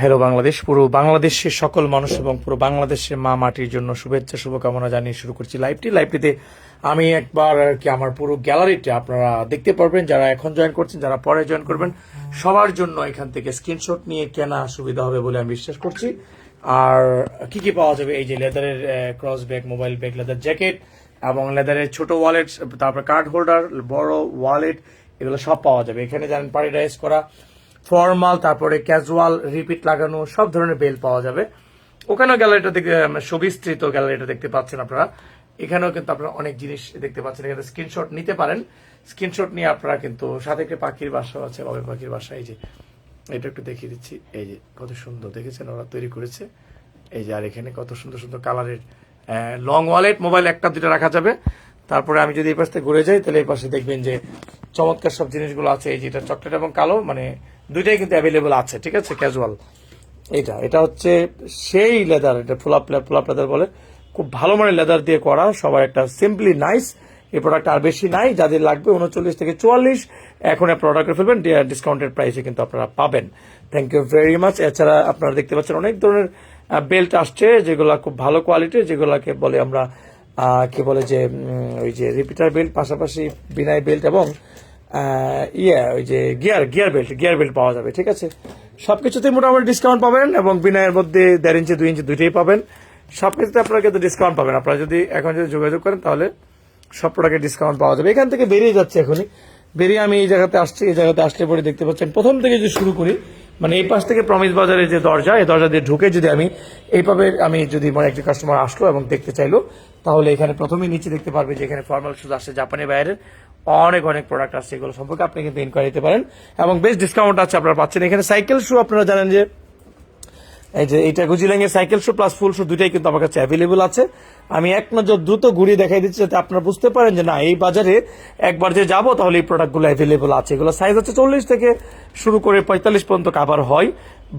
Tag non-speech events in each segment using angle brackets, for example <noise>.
Hello Bangladesh পুরো বাংলাদেশের সকল মানুষ এবং পুরো বাংলাদেশের মা মাটির জন্য শুভেচ্ছা, শুভকামনা জানিয়ে শুরু করছি লাইভটি লাইভটিতে আমি একবার আর কি আমার পুরো গ্যালারিটা আপনারা দেখতে পারবেন, যারা এখন জয়েন করছেন, যারা পরে জয়েন করবেন, সবার জন্য এখান থেকে স্ক্রিনশট নিয়ে কেনা সুবিধা হবে বলে আমি বিশ্বাস করছি। আর কি কি পাওয়া যাবে? এই যে লেদারের cross bag mobile bag leather jacket এবং লেদারের ছোট ওয়ালেট তারপর কার্ড হোল্ডার বড় ওয়ালেট এগুলো সব পাওয়া যাবে। এখানে জানেন প্যারাডাইজ করা ফর্মাল, তারপরে ক্যাজুয়াল, রিপিট লাগানো, সব ধরনের বেল পাওয়া যাবে। ওখানেও গ্যালারিটা দেখতে সুবিস্তৃত গ্যালারিটা দেখতে পাচ্ছেন আপনারা। এখানেও কিন্তু আপনারা অনেক জিনিস দেখতে পাচ্ছেন। এখানে স্ক্রিনশট নিতে পারেন। স্ক্রিনশট নিয়ে আপনারা কিন্তু সাথে একটা পাখির বাসাও আছে, বাবা পাখির বাসা। এই যে, এটা একটু দেখিয়ে দিচ্ছি। এই যে, কত সুন্দর দেখেছেন ওরা তৈরি করেছে। এই যে, আর এখানে কত সুন্দর সুন্দর কালারের লং ওয়ালেট মোবাইল একটা দুটো রাখা যাবে। তারপরে আমি যদি এই পাশ ঘুরে যাই, তাহলে এই পাশে দেখবেন যে চমৎকার সব জিনিসগুলো আছে। এই যেটা চকলেট এবং কালো মানে দুইটাই কিন্তু অ্যাভেলেবল আছে, ঠিক আছে ক্যাজুয়াল এটা এটা হচ্ছে সেই লেদার এটা ফুলাপ ফুলাপ লেদার বলে। খুব ভালো মানের লেদার দিয়ে করা, সবার একটা সিম্পলি নাইস এই প্রোডাক্ট আর বেশি নাই, যাদের লাগবে উনচল্লিশ থেকে চুয়াল্লিশ, এখন প্রোডাক্ট ফেলবেন ডিসকাউন্টেড প্রাইসে কিন্তু আপনারা পাবেন। থ্যাংক ইউ ভেরি মাচ এছাড়া আপনারা দেখতে পাচ্ছেন অনেক ধরনের বেল্ট আসছে, যেগুলো খুব ভালো কোয়ালিটির যেগুলোকে বলে আমরা কি বলে যে ওই যে রিপিটার বেল্ট পাশাপাশি বিনাই বেল্ট এবং ইয়ে ওই যে gear gear belt gear belt পাওয়া যাবে, ঠিক আছে? সবকিছুতে মোটামুটি ডিসকাউন্ট পাবেন এবং বিনায়ের মধ্যে দেড় ইঞ্চি দুই ইঞ্চি দুইটাই পাবেন। সবকিছুতে আপনারা কিন্তু ডিসকাউন্ট পাবেন। আপনারা যদি এখন যদি যোগাযোগ করেন, তাহলে সব প্রোডাক্টে ডিসকাউন্ট পাওয়া যাবে। এখান থেকে বেরিয়ে যাচ্ছে এখনই। বেরিয়ে আমি এই জায়গাতে আসছি, এই জায়গাতে আসলে পরে দেখতে পাচ্ছেন, প্রথম থেকে যদি শুরু করি মানে এই পাশ থেকে প্রমিস বাজারের যে দরজা, এই দরজা দিয়ে ঢুকে যদি আমি এইভাবে আমি যদি মানে একটি কাস্টমার আসলো এবং দেখতে চাইলো, তাহলে এখানে প্রথমেই নিচে দেখতে পারবে যে এখানে ফর্মাল শুজ আসছে জাপানি বাইরের অনেক অনেক প্রোডাক্ট আসছে এগুলো সম্পর্কে আপনি কিন্তু ইনকোয়ারি দিতে পারেন। এবং বেশ ডিসকাউন্ট আছে আপনারা পাচ্ছেন। এখানে সাইকেল শু আপনারা জানেন যে, এই যে এইটা গুজিলাং এর সাইকেল শু প্লাস ফুল শু দুইটাই কিন্তু আমার কাছে অ্যাভেলেবল আছে। আমি এক নজর দ্রুত ঘুরিয়ে দেখাই দিচ্ছি যাতে আপনারা বুঝতে পারেন যে না, এই বাজারে একবার যে যাব তাহলে এই প্রোডাক্টগুলো অ্যাভেলেবল আছে। এগুলো সাইজ হচ্ছে চল্লিশ থেকে শুরু করে পঁয়তাল্লিশ পর্যন্ত কাভার হয়।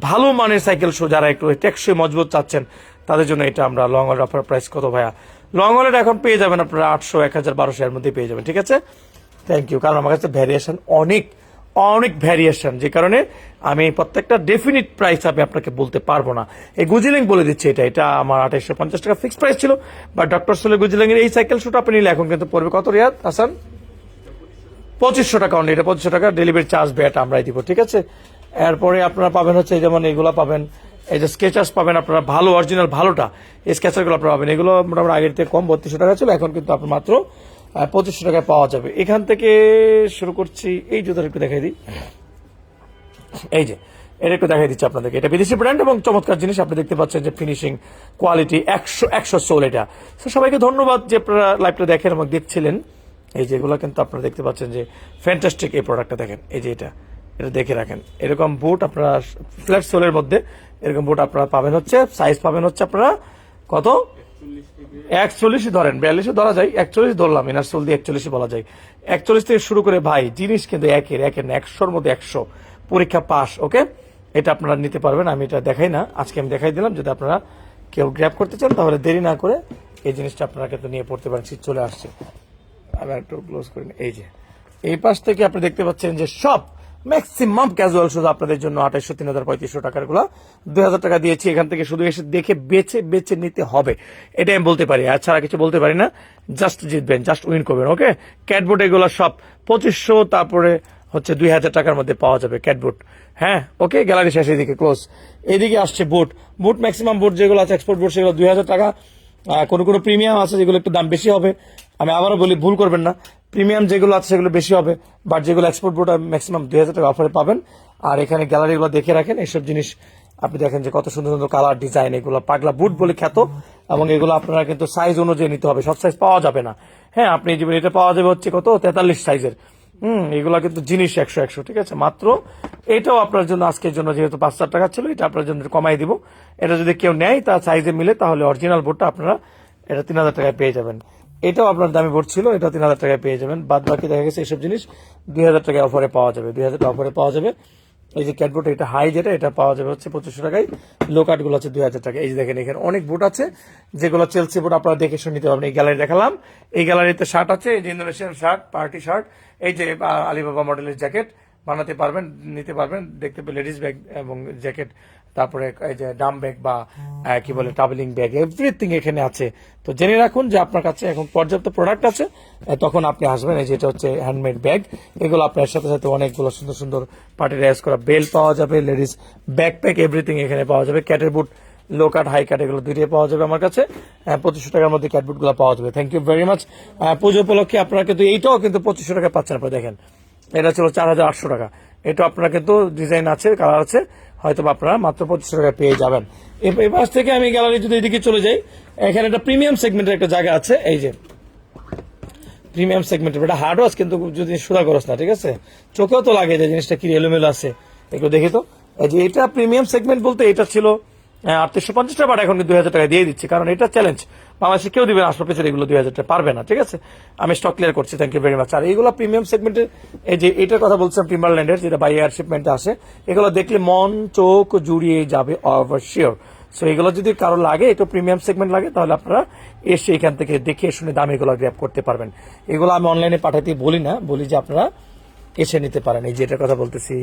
ভালো মানের সাইকেল শু যারা একটু টেকসই মজবুত চাচ্ছেন, তাদের জন্য এটা আমরা লং অফার প্রাইস কত ভাইয়া? লং হলের এখন পেয়ে যাবেন আপনারা আটশো, এক হাজার, বারোশো এর মধ্যে পেয়ে যাবেন, ঠিক আছে? থ্যাংক ইউ কারণ আমার কাছে ভ্যারিয়েশন অনেক অনেক ভ্যারিয়েশন যে কারণে আমি প্রত্যেকটা ডেফিনিট প্রাইস আমি আপনাকে বলতে পারব না। এই গুজিলিং বলে দিচ্ছে এটা। এটা আমার আঠাইশশো পঞ্চাশ টাকা ফিক্সড প্রাইস ছিল। বা ডক্টর সোলে গুজিলিং এর এই সাইকেল শুট আপনি নিলে এখন কিন্তু পড়বে কত রিয়াদ, হাসান? পঁচিশশো টাকা অনলি এটা পঁচিশশো টাকা ডেলিভারি চার্জ ব্যাট আমরাই দিব, ঠিক আছে? এরপরে আপনারা পাবেন হচ্ছে যেমন এগুলো পাবেন। এই যে স্কেচার্স পাবেন আপনারা ভালো অরিজিনাল ভালোটা। এই স্কেচারগুলো আপনারা পাবেন। এগুলো মোটামুটি আগের থেকে কম, বত্রিশশো টাকা ছিল। এখন কিন্তু আপনার মাত্র পঁচিশশো টাকায় পাওয়া যাবে। এখান থেকে শুরু করছি। এই জুতার একটু দেখাই দিই। এই যে, এটা একটু দেখাই দিচ্ছি আপনাদেরকে। এটা বিদেশি ব্র্যান্ড এবং চমৎকার জিনিস। আপনি দেখতে পাচ্ছেন যে ফিনিশিং কোয়ালিটি একশো একশো সোল এটা। সবাইকে ধন্যবাদ যে আপনারা লাইভটা দেখেন এবং দেখছিলেন। এই যেগুলো কিন্তু আপনারা দেখতে পাচ্ছেন যে ফ্যান্টাস্টিক এই প্রোডাক্টটা দেখেন। এই যে এটা এটা দেখে রাখেন। এরকম বুট আপনারা ফ্ল্যাট সোলের মধ্যে এরকম বুট আপনারা পাবেন হচ্ছে সাইজ পাবেন হচ্ছে আপনারা কত? একচল্লিশই ধরেন বিয়াল্লিশে ধরা যায়, একচল্লিশ ধরলাম ইনার সোল দিয়ে বলা যায়। একচল্লিশ থেকে শুরু করে, ভাই, জিনিস কিন্তু একের একের না, একশোর মধ্যে একশো। পরীক্ষা পাস, ওকে? এটা আপনারা নিতে পারবেন, আমি এটা দেখাই না, আজকে আমি দেখাই দিলাম, যদি আপনারা কেউ গ্র্যাপ করতে চান, তাহলে দেরি না করে এই জিনিসটা আপনারা কিন্তু নিয়ে পড়তে পারেন শীত চলে আসছে। আমি একটু ক্লোজ করি এই যে। এই পাশ থেকে আপনি দেখতে পাচ্ছেন যে সব ম্যাক্সিমাম ক্যাজুয়াল শুধু আপনাদের জন্য আঠাইশো তিন হাজার পঁয়ত্রিশশো টাকারগুলো। দুই হাজার টাকা দিয়েছি, এখান থেকে শুধু এসে দেখে বেছে বেছে নিতে হবে। এটাই আমি বলতে পারি, আর ছাড়া কিছু বলতে পারি না। জাস্ট জিতবেন জাস্ট উইন করবেন ওকে ক্যাটবোর্ড এগুলো সব পঁচিশশো, তারপরে হচ্ছে দুই হাজার টাকার মধ্যে পাওয়া যাবে ক্যাটবুট হ্যাঁ ওকে গ্যালারি শেষ, এদিকে ক্লোজ এদিকে আসছে বুট বুট ম্যাক্সিমাম বুট যেগুলো আছে এক্সপোর্ট বুট সেগুলো দুই হাজার টাকা। কোনো কোনো প্রিমিয়াম আছে যেগুলো একটু দাম বেশি হবে। আমি আবারও বলি, ভুল করবেন না। প্রিমিয়াম যেগুলো আছে সেগুলো বেশি হবে বাট যেগুলো এক্সপোর্ট বুট ম্যাক্সিমাম দুই হাজার টাকা অফারে পাবেন। আর এখানে গ্যালারিগুলো দেখে রাখেন, এইসব জিনিস আপনি দেখেন যে কত সুন্দর সুন্দর কালার ডিজাইন এগুলো পাগলা বুট বলে খ্যাত, এবং এগুলো আপনারা কিন্তু সাইজ অনুযায়ী নিতে হবে, সব সাইজ পাওয়া যাবে না। হ্যাঁ আপনি যেমন এটা পাওয়া যাবে হচ্ছে কত? তেতাল্লিশ সাইজের হুম, এগুলো কিন্তু জিনিস একশো একশো, ঠিক আছে? মাত্র এটাও আপনার জন্য আজকের জন্য যেহেতু পাঁচ হাজার টাকা ছিল, এটা আপনার জন্য কমাই দিব। এটা যদি কেউ নেয়, তার সাইজে মিলে, তাহলে অরিজিনাল বোর্ডটা আপনারা এটা তিন হাজার টাকায় পেয়ে যাবেন। এটাও আপনার দামি বোর্ড ছিল এটা তিন হাজার টাকায় পেয়ে যাবেন। বাদ বাকি দেখা গেছে এইসব জিনিস দুই হাজার টাকায় অফারে পাওয়া যাবে, দুই হাজার টাকা অফারে পাওয়া যাবে। এই যে ক্যাটবোর্ড এটা হাই যেটা, এটা পাওয়া যাবে হচ্ছে পঁচিশশো টাকায়। লো কার্ডগুলো আছে দুই হাজার টাকা এই যে দেখেন, এখানে অনেক বুট আছে, যেগুলো চেলসি বুট আপনারা দেখে শুনে নিতে পারবেন। এই গ্যালারি দেখালাম। এই গ্যালারিতে শার্ট আছে, এই যে ইন্দোনেশিয়ান শার্ট পার্টি শার্ট এই যে আলিবাবা মডেলের জ্যাকেট বানাতে পারবেন, নিতে পারবেন। দেখতে পেলে লেডিস ব্যাগ এবং জ্যাকেট তারপরে এই যে ডাম ব্যাগ বা কি বলে ট্রাভেলিং ব্যাগ এভরিথিং এখানে আছে। তো জেনে রাখুন যে আপনার কাছে এখন পর্যাপ্ত প্রোডাক্ট আছে। তখন আপনি আসবেন, এই যেটা হচ্ছে হ্যান্ডমেড ব্যাগ এগুলো আপনার সাথে সাথে অনেকগুলো সুন্দর সুন্দর পার্টি রেস করা বেল পাওয়া যাবে লেডিস ব্যাকপ্যাক এভরিথিং এখানে পাওয়া যাবে। ক্যাটের বুট লো কাট হাই কাট এগুলো দুইটাই পাওয়া যাবে আমার কাছে। পঁচিশশো টাকার মধ্যে ক্যাটবুটগুলো পাওয়া যাবে। থ্যাংক ইউ ভেরি মাচ পুজো উপলক্ষে আপনারা কিন্তু এইটাও কিন্তু পঁচিশশো টাকা পাচ্ছেন আপনারা দেখেন। এটা ছিল চার হাজার আটশো টাকা। এটা আপনারা কিন্তু ডিজাইন আছে কালার আছে হয়তো আপনারা মাত্র পঁচিশশো টাকা পেয়ে যাবেন। এ- এই থেকে আমি গ্যালারি যদি এদিকে চলে যাই, এখানে একটা প্রিমিয়াম সেগমেন্টের একটা জায়গা আছে, এই যে। প্রিমিয়াম সেগমেন্টের এটা হার্ড ওয়াশ কিন্তু যদি সুদা করস না, ঠিক আছে? চোখেও তো লাগে যে জিনিসটা কি এলোমেলো আছে, একটু দেখি তো। এই যে এটা প্রিমিয়াম সেগমেন্ট বলতে এটা ছিল আটত্রিশশো পঞ্চাশ টাকা এখন দুই হাজার টাকা দিয়ে দিচ্ছি, কারণ এটা চ্যালেঞ্জ বাংলাদেশে কেউ দিবে আসলে পেছনে এগুলো দুই হাজার টাকা পারবে না, ঠিক আছে? আমি স্টক ক্লিয়ার করছি থ্যাংক ইউ ভেরি মাচ আর এইগুলো প্রিমিয়াম সেগমেন্টের এই যে এটার কথা বলছিলাম টিম্বারল্যান্ডের যেটা বাই এয়ার শিপমেন্টে আসে, এগুলো দেখলে মন, চোখ জুড়িয়ে যাবে অবশ্যিওর সো এগুলো যদি কারও লাগে, একটু প্রিমিয়াম সেগমেন্ট লাগে, তাহলে আপনারা এসে এখান থেকে দেখে শুনে দাম এগুলো গ্র্যাপ করতে পারবেন। এগুলো আমি অনলাইনে পাঠাতে বলি না, বলি যে আপনারা এসে নিতে পারেন। এই যে এটার কথা বলতেছি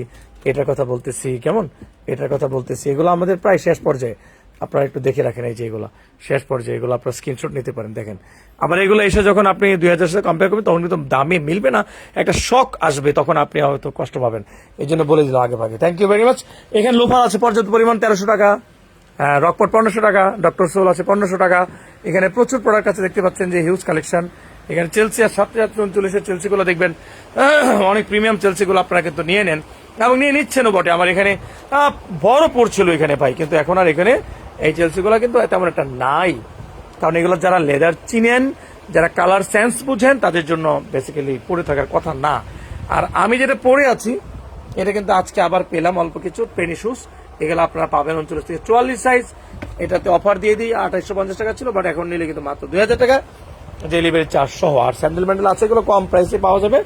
এটার কথা বলতেছি কেমন? এটার কথা বলতেছি এগুলো আমাদের প্রায় শেষ পর্যায়ে। আপনারা একটু দেখে রাখেন এই যে এগুলো। শেষ পর্যায়ে এগুলো আপনারা স্ক্রিনশট নিতে পারেন দেখেন। আবার এগুলো এসে যখন আপনি দুই হাজার সাথে কম্পেয়ার করবেন তখন কিন্তু দামে মিলবে না একটা শখ আসবে তখন আপনি হয়তো কষ্ট পাবেন। এই জন্য বলে দিল আগে ভাগে। থ্যাংক ইউ ভেরি মাচ এখানে লোফার আছে পর্যাপ্ত পরিমাণ তেরোশো টাকা। হ্যাঁ, রকপট পনেরোশো টাকা ডক্টর সোল আছে পনেরোশো টাকা। এখানে প্রচুর প্রোডাক্ট আছে দেখতে পাচ্ছেন যে হিউজ কালেকশন এখানে চেলসি আর সাতটা উনচল্লিশের চেলসিগুলো দেখবেন অনেক প্রিমিয়াম চেলসিগুলো আপনারা কিন্তু নিয়ে নেন। এবং নিয়ে নিচ্ছেনও বটে। আমার এখানে বড় পড়ছিল এখানে ভাই। কিন্তু এখন আর এখানে এই চেলসিগুলো কিন্তু তেমন একটা নাই। কারণ এগুলো যারা লেদার চিনেন, যারা কালার সেন্স বুঝেন, তাদের জন্য বেসিক্যালি পড়ে থাকার কথা না। আর আমি যেটা পরে আছি, এটা কিন্তু আজকে আবার পেলাম অল্প কিছু পেনি শুজ এগুলো আপনারা পাবেন উনচল্লিশ থেকে চুয়াল্লিশ সাইজ এটাতে অফার দিয়ে দিই, আঠাইশশো পঞ্চাশ টাকা ছিল বাট এখন নিলে কিন্তু মাত্র দুই হাজার টাকা। ডেলিভারি চার্জ সহ। আর স্যান্ডেল ম্যান্ডেল আছে, এগুলো কম প্রাইসে পাওয়া যাবে।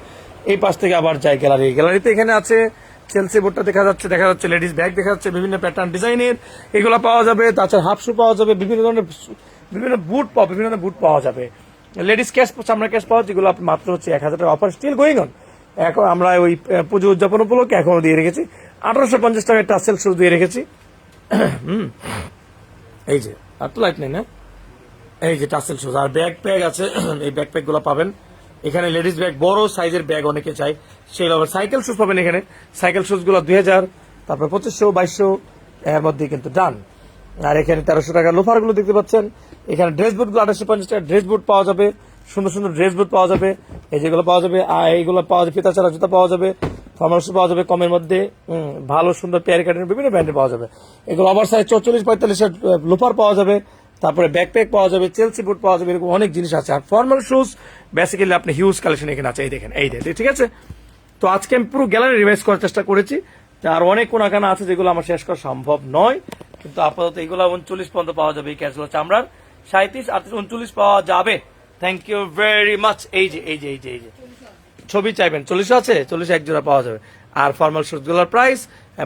এই পাশ থেকে আবার যাই গ্যালারি গ্যালারিতে এখানে আছে চেলসি বোর্ডটা দেখা যাচ্ছে দেখা যাচ্ছে লেডিস ব্যাগ দেখা যাচ্ছে বিভিন্ন প্যাটার্ন ডিজাইনের এগুলো পাওয়া যাবে, তাছাড়া হাফ শু পাওয়া যাবে, বিভিন্ন ধরনের বিভিন্ন বুট পাওয়া বিভিন্ন ধরনের বুট পাওয়া যাবে। লেডিস ক্যাশ সামনে ক্যাশ পাওয়া যেগুলো মাত্র হচ্ছে এক হাজার টাকা অফার স্টিল গোয়িং অন এখন আমরা ওই পুজো উদযাপন উপলক্ষে এখনও দিয়ে রেখেছি। আঠারোশো পঞ্চাশ টাকার টাসেল শুরু দিয়ে রেখেছি। <clears throat> হুম। এই যে, আর তো লাইট নেই, না? এই যে টাসেল শুজ আর ব্যাগ প্যাগ আছে, এই ব্যাগ প্যাগগুলো পাবেন। এখানে লেডিস ব্যাগ, বড় সাইজের ব্যাগ অনেকে চাই সেই আবার সাইকেল শুজ পাবেন এখানে। সাইকেল শুজগুলো দুই হাজার, তারপর পঁচিশশো, বাইশশো, এর মধ্যে কিন্তু ডান আর এখানে তেরোশো টাকা লোফারগুলো দেখতে পাচ্ছেন। এখানে ড্রেস বুটগুলো আঠাশশো পঞ্চাশ টাকা ড্রেস বুট পাওয়া যাবে। সুন্দর সুন্দর ড্রেস বুট পাওয়া যাবে। এই যেগুলো পাওয়া যাবে, আর এইগুলো পাওয়া যাবে, ফিতা ছাড়া জুতা পাওয়া যাবে। ফর্মাল পাওয়া যাবে কমের মধ্যে। ভালো সুন্দর পেয়ার কাটের বিভিন্ন ব্র্যান্ডে পাওয়া যাবে। এগুলো ওভার সাইজ চৌচল্লিশ পঁয়তাল্লিশের লোফার পাওয়া যাবে। তারপরে ব্যাকপ্যাক পাওয়া যাবে চেলসি বুট পাওয়া যাবে, এরকম অনেক জিনিস আছে। আর ফর্মাল শুজ বেসিক্যালি আপনি হিউজ কালেকশন এখানে আছে, এই দেখেন এই দেখেন, ঠিক আছে? তো আজকে আমি পুরো গ্যালারি রিভাইজ করার চেষ্টা করেছি। আর অনেক কোনাকানা আছে যেগুলো আমার শেষ করা সম্ভব নয়। কিন্তু আপাতত এগুলো উনচল্লিশ পর্যন্ত পাওয়া যাবে, এই ক্যাশগুলো চামড়ার। সাঁত্রিশ আটত্রিশ, উনচল্লিশ পাওয়া যাবে। থ্যাংক ইউ ভেরি মাচ এই যে এই যে এই যে এই যে। ছবি চাইবেন চল্লিশ আছে, চল্লিশ এক জোড়া পাওয়া যাবে। আর ফর্মাল শুজগুলোর প্রাইস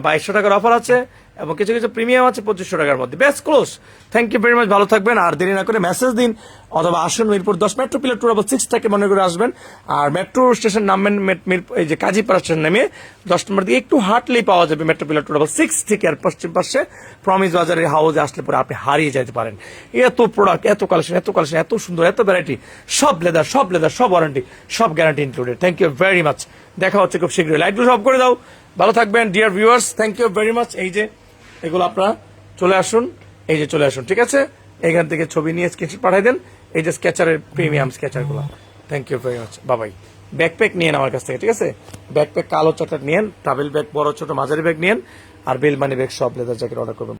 বাইশশো টাকার অফার আছে। এবং কিছু কিছু প্রিমিয়াম আছে পঁচিশশো টাকার মধ্যে। Best close thank you very much ভালো থাকবেন আর দেরি না করে মেসেজ দিন অথবা আসুন মিরপুর দশ মেট্রো পিলার টু সিক্স থেকে মনে করে আসবেন। আর মেট্রো স্টেশন নামবেন এই যে কাজীপাড়া স্টেশন নেমে দশ নম্বর দিয়ে একটু হাঁটলেই পাওয়া যাবে মেট্রো পিলার টু সিক্স থেকে আর পশ্চিম পাশে প্রমিস বাজারের হাউসে আসলে পরে আপনি হারিয়ে যেতে পারেন। এত প্রোডাক্ট এত কালেকশন এত কালেকশন এত সুন্দর, এত ভ্যারাইটি সব লেদার সব লেদার সব ওয়ারেন্টি সব guarantee included thank you very much দেখা হচ্ছে খুব শীঘ্রই। লাইটগুলো সব করে দাও। ভালো থাকবেন dear viewers thank you very much এই যে এগুলো আপনারা চলে আসুন। এই যে চলে আসুন, ঠিক আছে? এখান থেকে ছবি নিয়ে স্কেচ পাঠিয়ে দেন। এই যে স্কেচারের premium স্কেচারগুলো thank you very much Babai. Backpack নিয়েন আমার কাছ থেকে, ঠিক আছে? ব্যাকপ্যাক কালো চটার নিয়েন ট্রাভেল ব্যাগ বড় ছোট মাঝারি ব্যাগ নিয়েন, আর বেল মানি ব্যাগ সব লেদার জ্যাকেট অর্ডার করবেন।